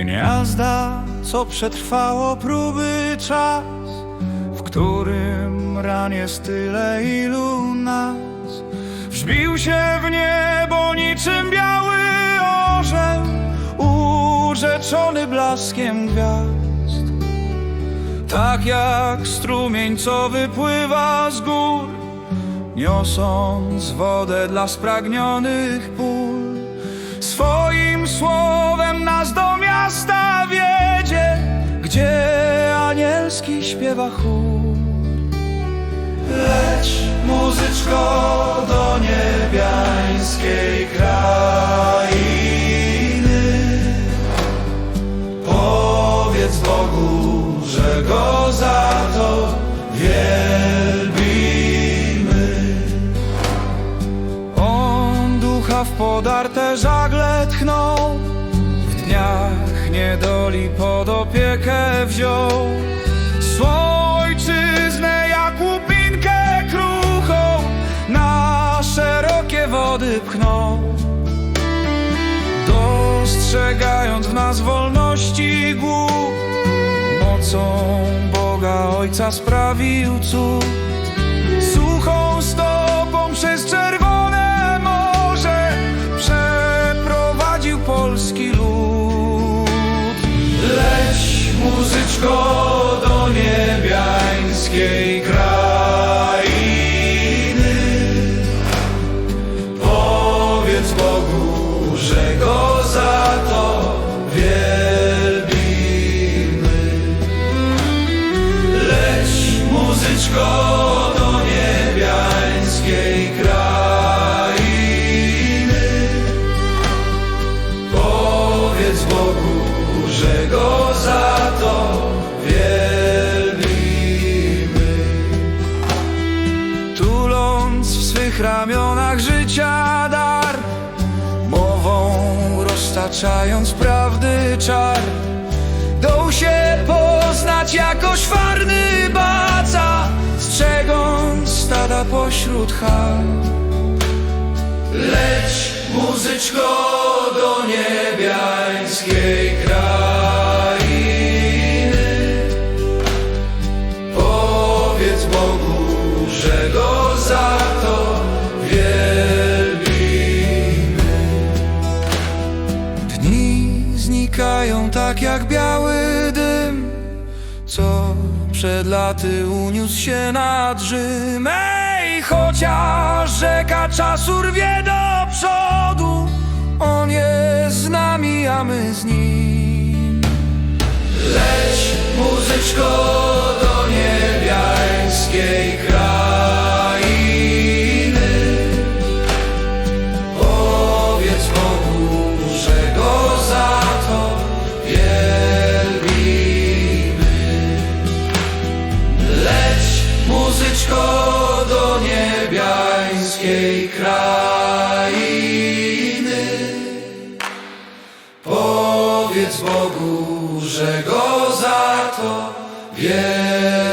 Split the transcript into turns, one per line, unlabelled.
Gniazda, co przetrwało próby czas, w którym ran jest tyle ilu nas. Wżbił się w niebo niczym biały orzeł, urzeczony blaskiem gwiazd. Tak jak strumień, co wypływa z gór, niosąc wodę dla spragnionych pól. Swoim słowem miasta wiedzie, gdzie anielski śpiewa chór. Leć muzyczko do niebiańskiej krainy. Powiedz Bogu, że Go za to wielbimy. On ducha w podarte żagle tchnął, dniach niedoli pod opiekę wziął. Swą ojczyznę jak łupinkę kruchą na szerokie wody pchnął. Dostrzegając w nas wolności głód, mocą Boga Ojca sprawił cud. Suchą stopą przez ramionach życia dar, mową roztaczając prawdy czar. Dał się poznać jako szwarny baca Strzegąc stada pośród chal Leć muzyczko do niebiańskiej tak jak biały dym Co przed laty uniósł się nad Rzym. Ej, chociaż rzeka czasu rwie do przodu On jest z nami, a my z nim. Leć muzyczko niebiańskiej krainy. Powiedz Bogu, że Go za to wielbimy.